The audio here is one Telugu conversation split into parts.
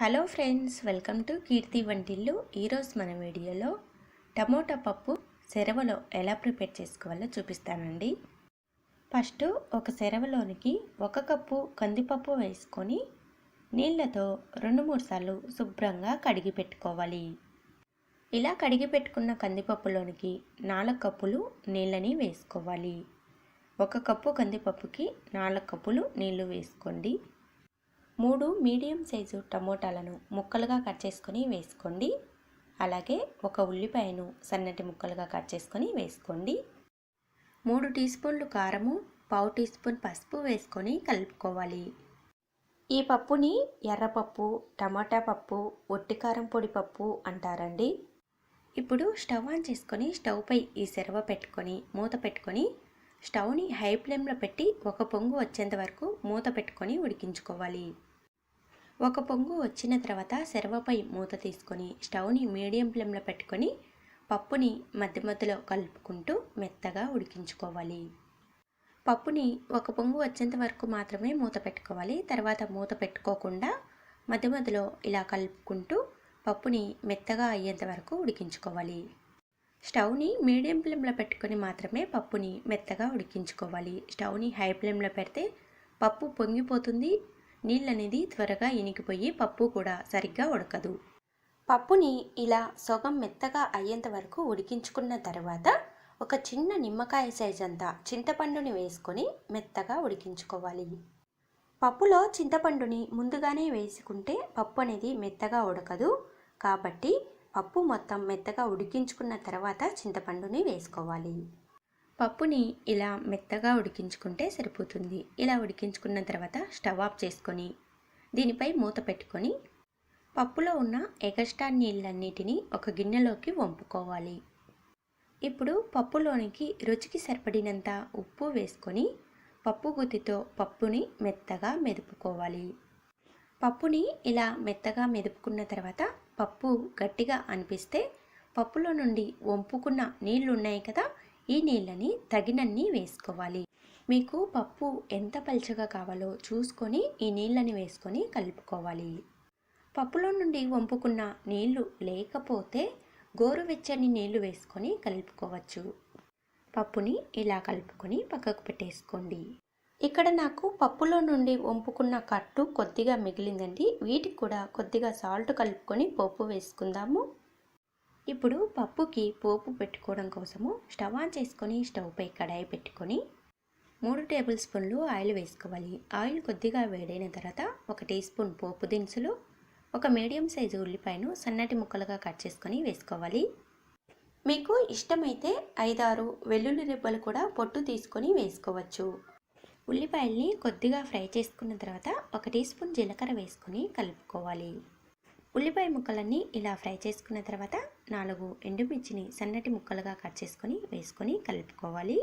Hello friends welcome to Keerthi వంటిల్లు. ఈరోజు మన వీడియోలో టమోటా పప్పు సెరవలో ఎలా ప్రిపేర్ చేసుకోవాలో చూపిస్తానండి. ఫస్ట్ ఒక సెరవలోనికి ఒక కప్పు కందిపప్పు వేసుకొని నీళ్ళతో రెండు మూడు సార్లు శుభ్రంగా కడిగి పెట్టుకోవాలి. ఇలా కడిగి పెట్టుకున్న కందిపప్పులోనికి నాలుగు కప్పులు నీళ్ళని వేసుకోవాలి. ఒక కప్పు కందిపప్పుకి నాలుగు కప్పులు నీళ్ళు వేసుకోండి. మూడు మీడియం సైజు టమోటాలను ముక్కలుగా కట్ చేసుకొని వేసుకోండి. అలాగే ఒక ఉల్లిపాయను సన్నటి ముక్కలుగా కట్ చేసుకొని వేసుకోండి. మూడు టీ స్పూన్లు కారము పావు టీ స్పూన్ పసుపు వేసుకొని కలుపుకోవాలి. ఈ పప్పుని ఎర్రపప్పు టమాటా పప్పు ఒట్టి కారం పొడి పప్పు అంటారండి. ఇప్పుడు స్టవ్ ఆన్ చేసుకొని స్టవ్పై ఈ సెరవ పెట్టుకొని మూత పెట్టుకొని స్టవ్ని హై ఫ్లేమ్లో పెట్టి ఒక పొంగు వచ్చేంత వరకు మూత పెట్టుకొని ఉడికించుకోవాలి. ఒక పొంగు వచ్చిన తర్వాత సెరవపై మూత తీసుకొని స్టవ్ని మీడియం ఫ్లేమ్లో పెట్టుకొని పప్పుని మధ్య మధ్యలో కలుపుకుంటూ మెత్తగా ఉడికించుకోవాలి. పప్పుని ఒక పొంగు వచ్చేంత వరకు మాత్రమే మూత పెట్టుకోవాలి. తర్వాత మూత పెట్టుకోకుండా మధ్య మధ్యలో ఇలా కలుపుకుంటూ పప్పుని మెత్తగా అయ్యేంత వరకు ఉడికించుకోవాలి. స్టవ్ని మీడియం ఫ్లేమ్లో పెట్టుకొని మాత్రమే పప్పుని మెత్తగా ఉడికించుకోవాలి. స్టవ్ని హై ఫ్లేమ్లో పెడితే పప్పు పొంగిపోతుంది. నీళ్ళనేది త్వరగా ఇనికిపోయి పప్పు కూడా సరిగ్గా ఉడకదు. పప్పుని ఇలా సగం మెత్తగా అయ్యేంత వరకు ఉడికించుకున్న తర్వాత ఒక చిన్న నిమ్మకాయ సైజ్ అంతా చింతపండుని వేసుకొని మెత్తగా ఉడికించుకోవాలి. పప్పులో చింతపండుని ముందుగానే వేసుకుంటే పప్పు అనేది మెత్తగా ఉడకదు. కాబట్టి పప్పు మొత్తం మెత్తగా ఉడికించుకున్న తర్వాత చింతపండుని వేసుకోవాలి. పప్పుని ఇలా మెత్తగా ఉడికించుకుంటే సరిపోతుంది. ఇలా ఉడికించుకున్న తర్వాత స్టవ్ ఆఫ్ చేసుకొని దీనిపై మూత పెట్టుకొని పప్పులో ఉన్న ఎగస్ట్రా నీళ్ళన్నిటినీ ఒక గిన్నెలోకి వంపుకోవాలి. ఇప్పుడు పప్పులోనికి రుచికి సరిపడినంత ఉప్పు వేసుకొని పప్పు గుత్తితో పప్పుని మెత్తగా మెదుపుకోవాలి. పప్పుని ఇలా మెత్తగా మెదుపుకున్న తర్వాత పప్పు గట్టిగా అనిపిస్తే పప్పులో నుండి వంపుకున్న నీళ్ళు ఉన్నాయి కదా ఈ నీళ్ళని తగినన్ని వేసుకోవాలి. మీకు పప్పు ఎంత పలుచగా కావాలో చూసుకొని ఈ నీళ్ళని వేసుకొని కలుపుకోవాలి. పప్పులో నుండి వంపుకున్న నీళ్ళు లేకపోతే గోరువెచ్చని నీళ్ళు వేసుకొని కలుపుకోవచ్చు. పప్పుని ఇలా కలుపుకొని పక్కకు పెట్టేసుకోండి. ఇక్కడ నాకు పప్పులో నుండి వంపుకున్న కట్టు కొద్దిగా మిగిలిందండి. వీటికి కూడా కొద్దిగా సాల్ట్ కలుపుకొని పోపు వేసుకుందాము. ఇప్పుడు పప్పుకి పోపు పెట్టుకోవడం కోసము స్టవ్ ఆన్ చేసుకొని స్టవ్పై కడాయి పెట్టుకొని మూడు టేబుల్ స్పూన్లు ఆయిల్ వేసుకోవాలి. ఆయిల్ కొద్దిగా వేడైన తర్వాత ఒక టీ స్పూన్ పోపు దినుసులు ఒక మీడియం సైజు ఉల్లిపాయను సన్నటి ముక్కలుగా కట్ చేసుకొని వేసుకోవాలి. మీకు ఇష్టమైతే ఐదారు వెల్లుల్లి రిబ్బలు కూడా పొట్టు తీసుకొని వేసుకోవచ్చు. ఉల్లిపాయల్ని కొద్దిగా ఫ్రై చేసుకున్న తర్వాత ఒక టీ స్పూన్ జీలకర్ర వేసుకొని కలుపుకోవాలి. ఉల్లిపాయ ముక్కలన్నీ ఇలా ఫ్రై చేసుకున్న తర్వాత నాలుగు ఎండుమిర్చిని సన్నటి ముక్కలుగా కట్ చేసుకొని వేసుకొని కలుపుకోవాలి.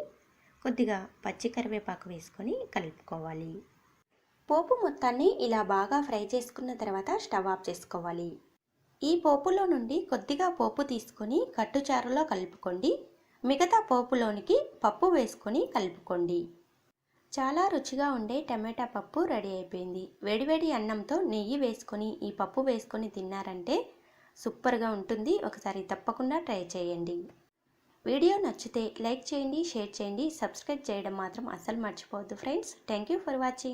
కొద్దిగా పచ్చి కరివేపాకు వేసుకొని కలుపుకోవాలి. పోపు మొత్తాన్ని ఇలా బాగా ఫ్రై చేసుకున్న తర్వాత స్టవ్ ఆఫ్ చేసుకోవాలి. ఈ పోపులో నుండి కొద్దిగా పోపు తీసుకొని కట్టుచారులో కలుపుకోండి. మిగతా పోపులోనికి పప్పు వేసుకొని కలుపుకోండి. చాలా రుచిగా ఉండే టమాటా పప్పు రెడీ అయిపోయింది. వేడివేడి అన్నంతో నెయ్యి వేసుకొని ఈ పప్పు వేసుకొని తిన్నారంటే సూపర్గా ఉంటుంది. ఒకసారి తప్పకుండా ట్రై చేయండి. వీడియో నచ్చితే లైక్ చేయండి షేర్ చేయండి. సబ్స్క్రైబ్ చేయడం మాత్రం అస్సలు మర్చిపోవద్దు friends. Thank you for watching.